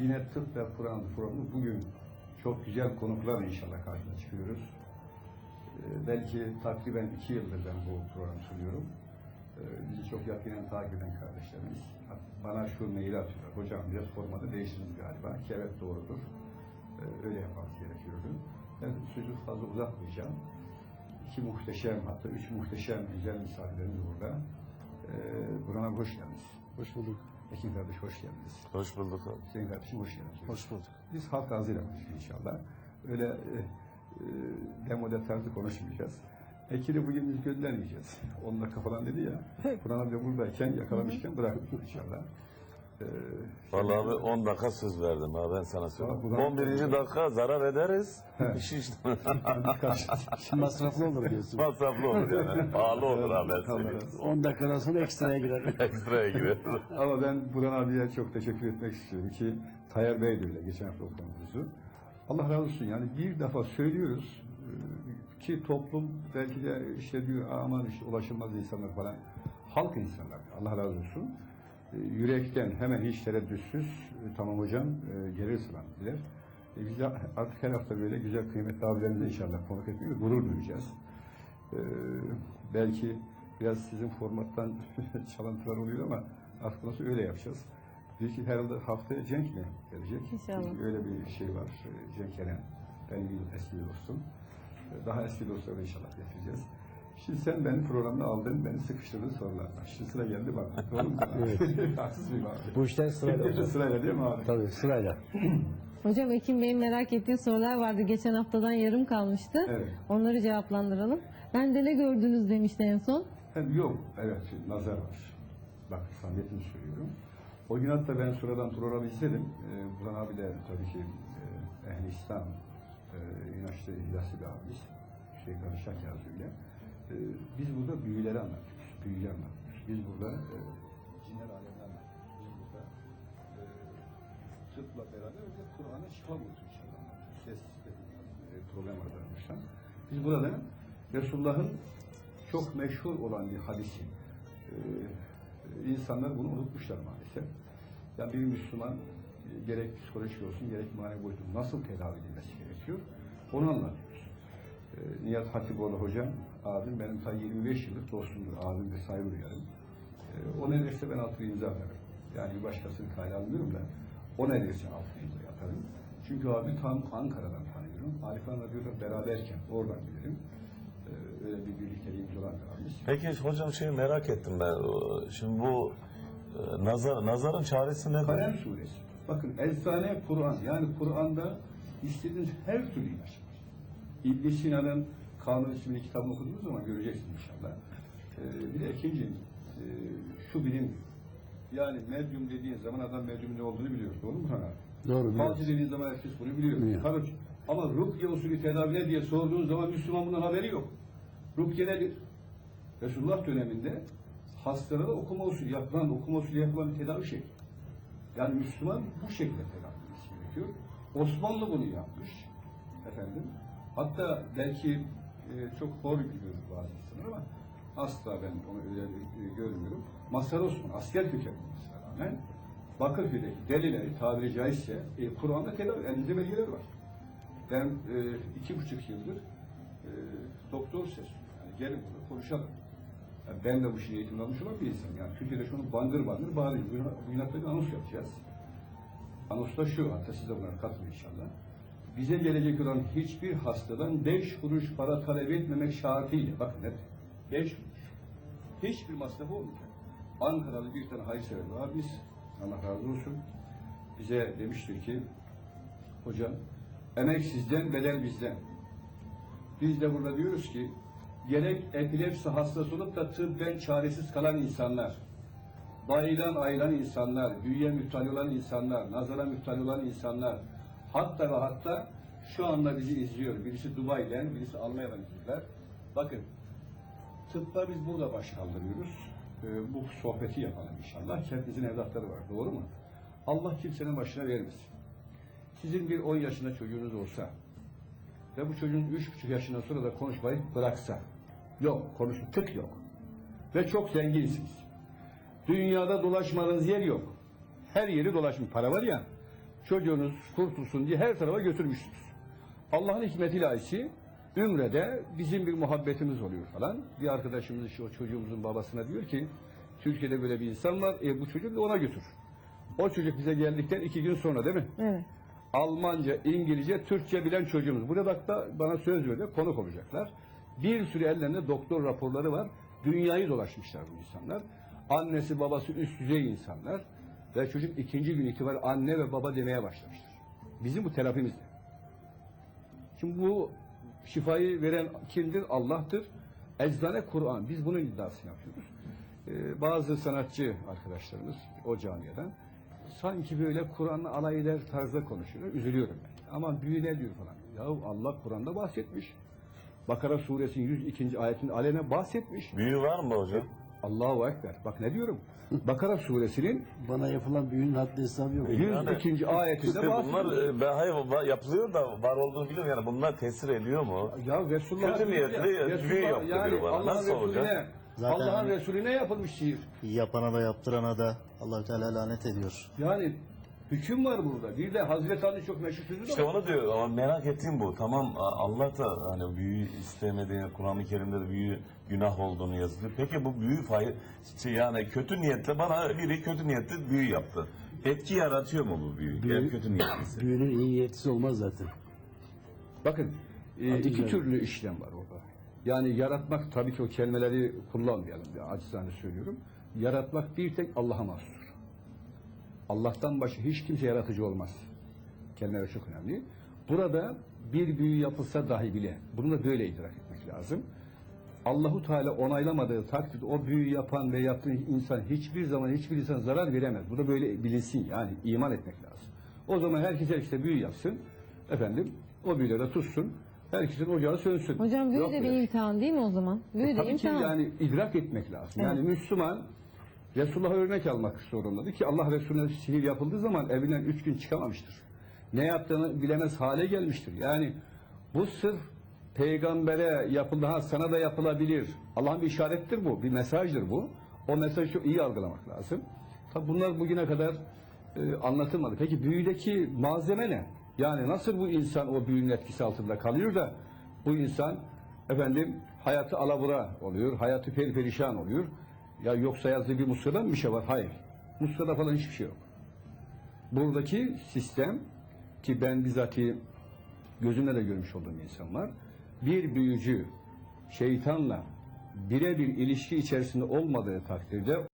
Yine tıp ve Kur'an programı bugün çok güzel konuklarla inşallah karşına çıkıyoruz. Ee, belki takriben iki yıldır ben bu programı sunuyorum. Ee, bizi çok yakinen takip eden kardeşlerimiz bana şu maili atıyorlar. Hocam biraz formatı değiştiniz galiba. Ki evet doğrudur. Ee, öyle yapmamız gerekiyordu. Ben sözü fazla uzatmayacağım. İki muhteşem hatta üç muhteşem güzel misafirlerimiz burada. Ee, hoş geldiniz. Hoş bulduk. Ekin kardeş hoş geldiniz. Hoş bulduk abi. Hüseyin kardeşim hoş geldiniz. Hoş bulduk. Biz halk ağzıyla inşallah. Öyle e, e, demode tarzı konuşmayacağız. Ekili bugün biz göndermeyeceğiz. 10 dakika falan dedi ya. Kur'an abi buradayken yakalamışken bırakmayacağız inşallah. Ee, Vallahi abi 10 dakika söz verdim ha ben sana söyleyeyim. Tamam, bu da- 11. dakika zarar ederiz. İş işte Masraflı olur diyorsun. masraflı olur yani. Pahalı olur abi ben Tamam, söyleyeyim. 10 dakikadan sonra ekstraya girer. Ekstraya girer. Ama ben Burhan abiye çok teşekkür etmek istiyorum ki Tayyar Bey de öyle geçen hafta okuduğumuzu. Allah razı olsun yani bir defa söylüyoruz e, ki toplum belki de işte diyor aman işte ulaşılmaz insanlar falan. Halk insanlar Allah razı olsun. E, Yürekten hemen hiç tereddütsüz e, tamam hocam e, gelir sıram. E, Biz de artık her hafta böyle güzel kıymetli abilerimize inşallah konuk etmeyi gurur duyacağız. Ee, belki biraz sizin formattan çalıntılar oluyor ama artık nasıl öyle yapacağız. Büyük ki herhalde haftaya Cenk mi gelecek? İnşallah. Öyle bir şey var. Cenk Eren. Benim bir eski dostum. Daha eski dostları inşallah getireceğiz. Şimdi sen beni programda aldın, beni sıkıştırdın sorular. Şimdi sıra geldi bana. Doğru mu? Evet. Haksız mıyım abi? Bu işler sırayla olacak. Sırayla değil mi abi? Tabii sırayla. Hocam Ekim Bey'in merak ettiği sorular vardı. Geçen haftadan yarım kalmıştı. Evet. Onları cevaplandıralım. Ben de ne gördünüz demişti en son. Hem yok, evet nazar var. Bak samimiyetini söylüyorum. O gün hatta ben sonradan programı izledim. Ee, Burhan abi de tabii ki e, Ehl-i İslam e, inançlı İhlası bir abimiz. Hüseyin Karışak yazıyla. E, biz burada büyüleri anlatıyoruz. Büyüleri anlatıyoruz. Biz burada e, cinler alemini anlatıyoruz. Biz burada e, tıpla beraber ve Kur'an'a şifa buluyoruz inşallah. Ses e, program arkadaşlar. Biz burada Resulullah'ın çok meşhur olan bir hadisi. Ee, insanlar bunu unutmuşlar maalesef. Yani bir Müslüman e, gerek psikolojik olsun gerek manevi boyutu nasıl tedavi edilmesi gerekiyor onu anlatıyoruz. Ee, Nihat Hatipoğlu hocam, abim benim ta 25 yıllık dostumdur, abim ve saygı duyarım. Ee, o ne derse ben altına imza atarım. Yani bir başkasının kaydı almıyorum da o ne derse altına imza atarım. Çünkü abi tam Ankara'dan tanıyorum. Arif diyorlar beraberken oradan bilirim. Ee, öyle bir birlikteliğimiz olan abimiz. Peki hocam şeyi merak ettim ben. Şimdi bu e, nazar nazarın çaresi nedir? Kalem suresi. Bakın eczane Kur'an. Yani Kur'an'da istediğiniz her türlü ilaç var. İbn Sina'nın Kanun isimli kitabını okuduğunuz zaman göreceksiniz inşallah. Ee, bir de ikinci, e, şu bilim. Yani medyum dediğin zaman adam medyumun ne olduğunu biliyor. Doğru mu sana? Doğru. Falcı dediğin zaman herkes bunu biliyor. Biliyor. Tabii. Ama rukiye usulü tedavi ne diye sorduğun zaman Müslüman bundan haberi yok. Rukiye nedir? Resulullah döneminde hastalara okuma usulü yapılan, okuma usulü yapılan bir tedavi şekli. Yani Müslüman bu şekilde tedavi etmesi gerekiyor. Osmanlı bunu yapmış. Efendim. Hatta belki e, çok hor biliyor bazı insanlar ama asla ben onu öyle e, görmüyorum. Mazhar Osman asker kökenli olmasına rağmen Bakırköy'deki delileri tabiri caizse e, Kur'an'da tedavi, elimizde belgeler var. Ben e, iki buçuk yıldır e, doktor ses yani gelin burada konuşalım. Yani ben de bu eğitimini almış olan bir insanım. Yani Türkiye'de şunu bangır bangır bağırıyor. Bu, bu inatla bir anons yapacağız. Anons da şu, hatta siz de buna katılın inşallah. Bize gelecek olan hiçbir hastadan beş kuruş para talep etmemek şartıyla, bakın net, beş kuruş. Hiçbir masrafı olmayacak. Ankaralı bir tane hayırsever abimiz, Allah razı olsun, bize demiştir ki, hocam, emek sizden, bedel bizden. Biz de burada diyoruz ki, gerek epilepsi hastası olup da tıbben çaresiz kalan insanlar, bayılan ayılan insanlar, büyüye müptel olan insanlar, nazara müptel olan insanlar, hatta ve hatta şu anda bizi izliyor. Birisi Dubai'den, birisi Almanya'dan izliyorlar. Bakın, tıbba biz burada baş kaldırıyoruz. Ee, bu sohbeti yapalım inşallah. Kendinizin evlatları var, doğru mu? Allah kimsenin başına vermesin. Sizin bir 10 yaşında çocuğunuz olsa ve bu çocuğun üç buçuk yaşından sonra da konuşmayı bıraksa, yok, konuş, tık yok. Ve çok zenginsiniz. Dünyada dolaşmanız yer yok. Her yeri dolaşmış. Para var ya, çocuğunuz kurtulsun diye her tarafa götürmüşsünüz. Allah'ın hikmeti layısı Ümre'de bizim bir muhabbetimiz oluyor falan. Bir arkadaşımız şu çocuğumuzun babasına diyor ki Türkiye'de böyle bir insan var. E, bu çocuk da ona götür. O çocuk bize geldikten iki gün sonra değil mi? Evet. Almanca, İngilizce, Türkçe bilen çocuğumuz. Burada hatta bana söz verdi, konuk olacaklar. Bir sürü ellerinde doktor raporları var. Dünyayı dolaşmışlar bu insanlar. Annesi, babası üst düzey insanlar. Ve çocuk ikinci gün itibariyle anne ve baba demeye başlamıştır. Bizim bu terapimizde. Şimdi bu şifayı veren kimdir? Allah'tır. Eczane Kur'an. Biz bunun iddiasını yapıyoruz. Ee, bazı sanatçı arkadaşlarımız o camiadan sanki böyle Kur'an'la alay eder tarzda konuşuyor. Üzülüyorum ben. Ama büyü ne diyor falan. Ya Allah Kur'an'da bahsetmiş. Bakara suresinin 102. ayetinde alene bahsetmiş. Büyü var mı hocam? Allahu Ekber. Bak ne diyorum? Bakara suresinin Bana yapılan büyünün haddi hesabı yok. 102. ayetinde İşte bunlar e, ben hayır var- yapılıyor da var olduğunu biliyorum yani bunlar tesir ediyor mu? Ya Resulullah Kötü niyetli büyü yaptı yani diyor bana. Nasıl olacak? Zaten Allah'ın Resulüne yapılmış şiir. Yapana da yaptırana da Allahü Teala lanet ediyor. Yani hüküm var burada. Bir de Hazreti Ali çok meşhur sözü İşte var. onu diyor ama merak ettiğim bu. Tamam Allah da hani büyü istemediğini Kur'an-ı Kerim'de de büyü günah olduğunu yazıyor. Peki bu büyü fay şey yani kötü niyetle bana biri kötü niyetle büyü yaptı. Etki yaratıyor mu bu büyü? Büyü- Eğer kötü niyetliyse. Büyünün iyi niyetisi olmaz zaten. Bakın e, Hadi iki canım. türlü işlem var orada. Yani yaratmak tabii ki o kelimeleri kullanmayalım. Ya, acizane söylüyorum. Yaratmak bir tek Allah'a mahsustur. Allah'tan başka hiç kimse yaratıcı olmaz. Kelimeler çok önemli. Burada bir büyü yapılsa dahi bile bunu da böyle idrak etmek lazım. Allahu Teala onaylamadığı takdirde o büyü yapan ve yaptığı insan hiçbir zaman hiçbir insan zarar veremez. Bu da böyle bilinsin yani iman etmek lazım. O zaman herkes herkese büyü yapsın. Efendim o büyüleri tutsun. Herkesin ocağı sönsün. Hocam büyü Yok de bir böyle şey. imtihan değil mi o zaman? Büyü de Tabii ki yani idrak etmek lazım. Yani Müslüman Resulullah'a örnek almak zorundadır ki Allah Resulüne sihir yapıldığı zaman evinden üç gün çıkamamıştır. Ne yaptığını bilemez hale gelmiştir. Yani bu sırf peygambere yapıldı ha sana da yapılabilir. Allah'ın bir işarettir bu. Bir mesajdır bu. O mesajı iyi algılamak lazım. Tabi bunlar bugüne kadar e, anlatılmadı. Peki büyüdeki malzeme ne? Yani nasıl bu insan o büyünün etkisi altında kalıyor da bu insan efendim hayatı alabura oluyor, hayatı perperişan oluyor. Ya yoksa yazdığı bir muslada mı bir şey var? Hayır. Muslada falan hiçbir şey yok. Buradaki sistem ki ben bizzati gözümle de görmüş olduğum insanlar bir büyücü şeytanla birebir ilişki içerisinde olmadığı takdirde